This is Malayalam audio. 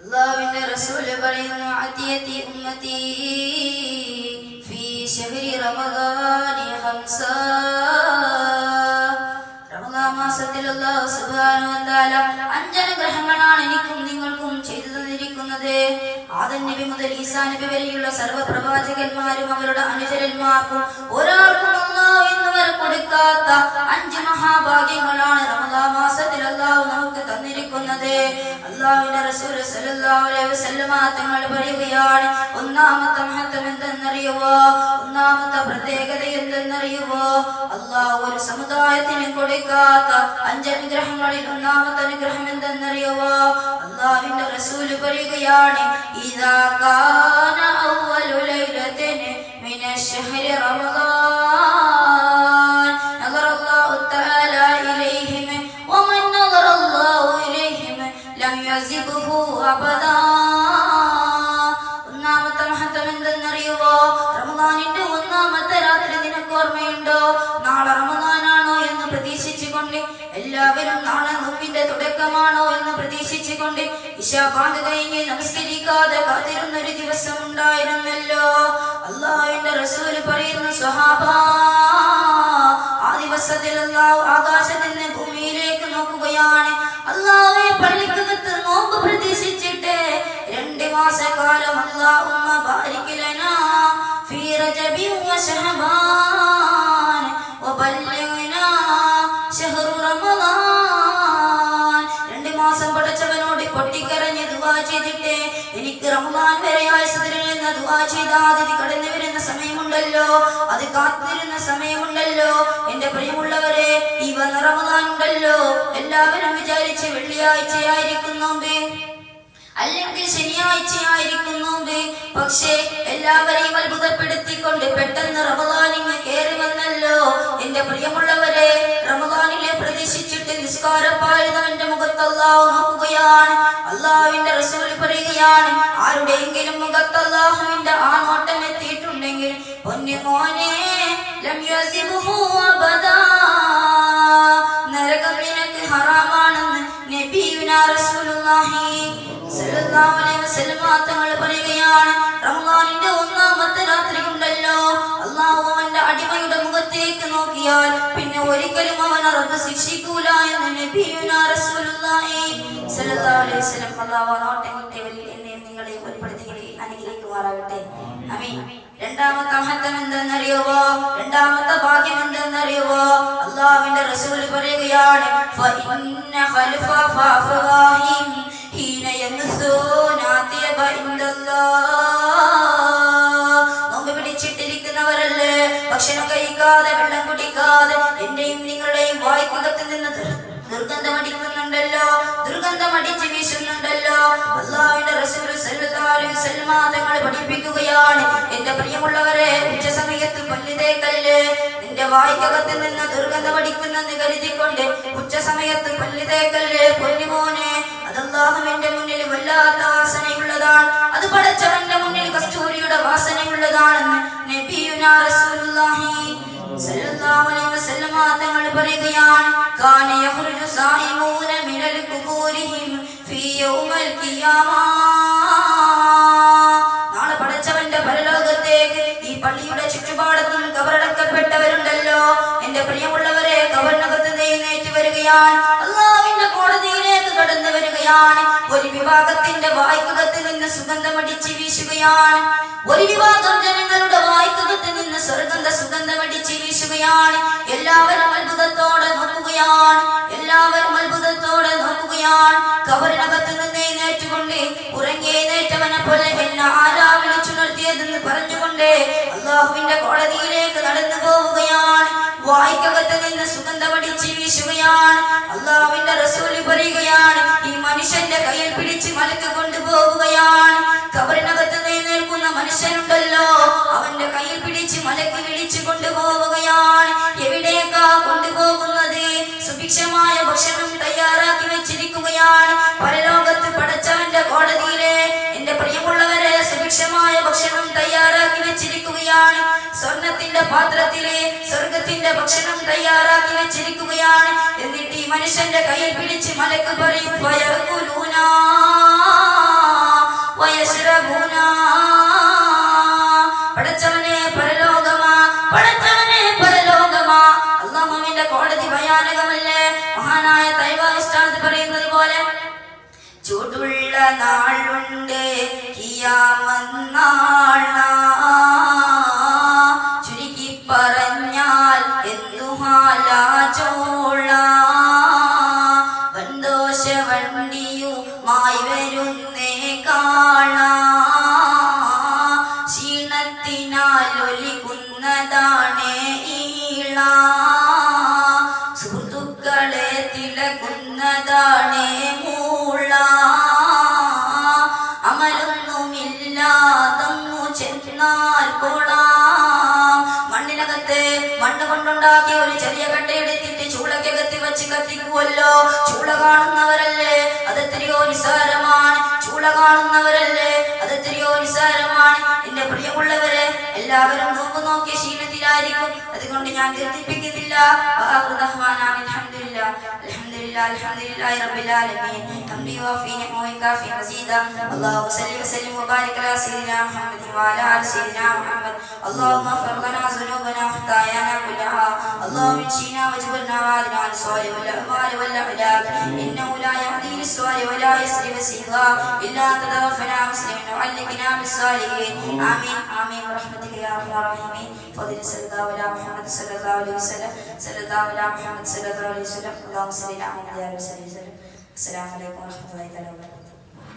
അള്ളാവിന്റെ റസൂൽ പറയുന്നു അതിയത്തി ഉമ്മത്തി ഫീ ശഹരി റമദാനി ഹംസ റമദാൻ മാസത്തിൽ അല്ലാഹു സുബ്ഹാനഹു വ തആല അഞ്ച് അനുഗ്രഹങ്ങളാണ് എനിക്കും നിങ്ങൾക്കും ചെയ്തു തന്നിരിക്കുന്നത്. ആദം നബി മുതൽ ഈസാ നബി വരെയുള്ള സർവ പ്രവാചകന്മാരും അവരുടെ അനുചരന്മാർക്കും ഓരോ കൊടുക്കാത്ത അഞ്ച് മഹാഭാഗ്യങ്ങളാണ് റമദാ മാസത്തിൽ അള്ളാഹു നമുക്ക് തന്നിരിക്കുന്നത്. അള്ളാഹുവിന്റെ റസൂൽ സല്ലല്ലാഹു അലൈഹി തങ്ങൾ പറയുകയാണ് ഒന്നാമത്തെ മഹത്വം എന്തെന്നറിയുവോ? ഒന്നാമത്തെ പ്രത്യേകത എന്തെന്നറിയുവോ? അള്ളാഹു ഒരു സമുദായത്തിന് കൊടുക്കാത്ത അഞ്ചനുഗ്രഹങ്ങളിൽ ഒന്നാമത്തെ അനുഗ്രഹം എന്തെന്നറിയുവോ? അള്ളാഹുവിന്റെ റസൂൽ പറയുകയാണ് ഇതാ കാന അവ്വലു ലൈലത്തിന് മിന ശഹരി റമദാൻ. യബ്ലുഗു അബദാ. ഒന്നാമത്തെ മഹത്വം എന്തെന്നറിയുവോ? റമദാനിന്റെ ഒന്നാമത്തെ രാത്രി നിനക്ക് ഓർമ്മയുണ്ടോ? നാളെ റമദാനാണോ എന്ന് പ്രതീക്ഷിച്ചുകൊണ്ട് എല്ലാവരും നാളെ നോമ്പിന്റെ തുടക്കമാണോ എന്ന് പ്രതീക്ഷിച്ചുകൊണ്ട് ഇഷാബാദ് കഴിഞ്ഞ് നമസ്കരിക്കാതെ കാത്തിരുന്ന ഒരു ദിവസം ഉണ്ടായിരുന്നല്ലോ. അള്ളാഹുവിന്റെ റസൂൽ പറയുന്ന സ്വഹാബ ആ ദിവസത്തിൽ അള്ളാഹു ആകാശ ചെയ്തിട്ട് എനിക്ക് റമദാൻ വരെ ആയുസ് തരണമെന്ന ദുആ ചെയ്ത അതിഥി കടന്നു വരുന്ന സമയമുണ്ടല്ലോ. അത് കാത്തിരുന്ന സമയമുണ്ടല്ലോ. എന്റെ പ്രിയമുള്ളവരെ ഈ വന്ന റമദാൻ ഉണ്ടല്ലോ. എല്ലാവരും വിചാരിച്ച് വെള്ളിയാഴ്ചയായിരിക്കും നോമ്പ്. അല്ലെങ്കിൽ ശനിയാഴ്ചയായിരിക്കും നോമ്പ് പക്ഷേ എല്ലാവരെയും അത്ഭുതപ്പെടുത്തിക്കൊണ്ട് പെട്ടെന്ന് റമദാനിങ് കയറി വന്നല്ലോ എന്റെ പ്രിയമുള്ളവരെ റമദാനിലെ പ്രതീക്ഷിച്ചിട്ട് നിസ്കാരപ്പാഴുന്നവന്റെ മുഖത്ത് നോക്കുകയാണ്. അള്ളാഹുവിന്റെ റസൂൽ പറയുകയാണ് ആരുടെയെങ്കിലും മുഖത്ത് അള്ളാഹുവിന്റെ ആ നോട്ടം എത്തിയിട്ടുണ്ടെങ്കിൽ പൊന്നു മോനെ നരകം നിനക്ക് ഹറാമാണെന്ന് തങ്ങൾ പറയുകയാണ്. റമദാനിന്റെ ഒന്നാമത്തെ രാത്രി ഉണ്ടല്ലോ അള്ളാഹു അവന്റെ അടിമയുടെ മുഖത്തേക്ക് നോക്കിയാൽ പിന്നെ ഒരിക്കലും അവൻ റബ്ബ് ശിക്ഷിക്കൂല എന്ന് റസൂലുള്ളാഹി സല്ലല്ലാഹു അലൈഹി വസല്ലം അള്ളാഹു നോട്ടെ കുട്ടികളിൽ എന്നെ നിങ്ങളെ ഉൾപ്പെടുത്തി അനുഗ്രഹിക്കുമാറാകട്ടെ. ആമീൻ. രണ്ടാമത്തെ മഹത്വം എന്തെന്നറിയുവോ? രണ്ടാമത്തെ ഭാഗ്യം എന്തെന്നറിയുവോ? അള്ളാഹുവിന്റെ റസൂൽ പറയുകയാണ് ഫഇന്ന ഖൽഫ ഫഅഫവാഹിം حين يمسون أطيب عند الله നോമ്പ് പിടിച്ചിട്ടിരിക്കുന്നവരല്ലേ ഭക്ഷണം കഴിക്കാതെ വെള്ളം കുടിക്കാതെ എന്റെയും നിങ്ങളുടെയും വായ്പകത്തിൽ നിന്ന് ദുർ- ദുർഗന്ധമടിക്കുന്നുണ്ടല്ലോ ദുർഗന്ധമടിച്ച് വീശുന്നുണ്ടല്ലോ അള്ളാഹുവിന്റെ റസൂൽ സല്ലല്ലാഹു അലൈഹി വസല്ലമ തങ്ങൾ പഠിപ്പിക്കുകയാണ് എന്റെ പ്രിയമുള്ളവരെ ഉച്ച സമയത്ത് പല്ലിതേക്കല്ല് നിന്റെ വായ്ക്കകത്ത് നിന്ന് ദുർഗന്ധമടിക്കുന്നെന്ന് കരുതിക്കൊണ്ട് ഉച്ച സമയത്ത് പല്ലിതേക്കല്ല് പൊന്നുമോനെ അതല്ലാഹുവിന്റെ മുന്നിൽ വല്ലാത്ത വാസനയുള്ളതാണ് അത് പടച്ചവന്റെ മുന്നിൽ കസ്തൂരിയുടെ വാസനയുള്ളതാണെന്ന് തങ്ങൾ പറയുകയാണ് കാന യഖ്റുജു സായിമൂന മിനൽ ഖുബൂരിഹിം ഫീ യൗമൽ വരികയാണ് ഒരു വിഭാഗത്തിന്റെ വായ്പകത്തിൽ നിന്ന് സുഗന്ധമടിച്ച് വീശുകയാണ്. ഒരു വിഭാഗം ജനങ്ങളുടെ വായ്പകത്തിൽ നിന്ന് സ്വർഗന്ധ സുഗന്ധമടിച്ച് വീശുകയാണ്. എല്ലാവരും അത്ഭുതത്തോടെ നോക്കുകയാണ്. എല്ലാവരും അത്ഭുതത്തോടെ നോക്കുകയാണ്. കവറിനകത്ത് നിന്ന് നേറ്റുകൊണ്ട് ഉറങ്ങി നേറ്റവനെ പോലെ എന്നെ ആരാ വിളിച്ചുണർത്തിയതെന്ന് പറഞ്ഞുകൊണ്ട് അള്ളാഹുവിന്റെ കോടതിയിലേക്ക് നടന്നു പോവുകയാണ് വായ്ക്കകത്ത് നിന്ന് സുഗന്ധമടിച്ച് മലക്ക് വിളിച്ചു കൊണ്ടുപോവുകയാണ്. എവിടേക്കാ കൊണ്ടുപോകുന്നത്? സുഭിക്ഷമായ ഭക്ഷണം തയ്യാറാക്കി വെച്ചിരിക്കുകയാണ്. പരലോകത്ത് പടച്ചവന്റെ കോടതിയിലെ എന്റെ പ്രിയമുള്ളവരെ സുഭിക്ഷമായ ഭക്ഷണം തയ്യാറാക്കി വെച്ചിരിക്കുകയാണ്. സ്വർണത്തിന്റെ പാത്രത്തിലെ സ്വർഗത്തിന്റെ ഭക്ഷണം തയ്യാറാക്കി വെച്ചിരിക്കുകയാണ്. എന്നിട്ട് ഈ മനുഷ്യന്റെ കയ്യിൽ പിടിച്ച് മലക്ക് പറയും വയർക്കുലൂന വയശ്രഭൂന നാളുണ്ട്. കിയാമന്നാൾ ചുരുക്കി പറഞ്ഞാൽ എന്തുഹാലോള വന്തോഷ വണ്ടിയുമായി വരുന്നേ കാണ. ക്ഷീണത്തിനാൽ ഒലിക്കുന്നതാണേ ഈള. സുഹൃത്തുക്കളെ തിളക്കുന്നതാണേ കൊണ്ടുണ്ടാക്കിയ ഒരു ചെറിയ കട്ടയെടുത്തിട്ട് ചൂളക്കകത്തി വെച്ച് കത്തിക്കുമല്ലോ ചൂള കാണുന്നവരല്ലേ അത് എത്രയോ നിസ്സാരമാണ് ചൂള കാണുന്നവരല്ലേ അത് എത്രയോ നിസ്സാരമാണ് എന്റെ പ്രിയമുള്ളവരെ എല്ലാവരും നോക്ക് നോക്കിയ ശീലത്തിലായിരിക്കും അതുകൊണ്ട് ഞാൻ ദീർഘിപ്പിക്കുന്നില്ല അൽഹംദുലില്ലാഹി റബ്ബിൽ ആലമീൻ ഹംദി വഫി നിഅമി കാഫി മസീദ اللهم صل وسلم وبارك على سيدنا محمد وعلى ال سيدنا محمد اللهم اغفر اللهم اجعلنا واجبرنا وعدنا عن الصالح والاعمال والاخلاق إنه لا يهدي للسؤال ولا يسري وسيغا إلا أن تتوفنا مسلمين وعلقنا بالصالحين. آمين. آمين. برحمتك يا أرحم الراحمين. فضل صلى الله على محمد صلى الله عليه وسلم. صلى الله على محمد صلى الله عليه وسلم. اللهم صل على محمد وعلى آله وسلم. السلام عليكم ورحمة الله وبركاته.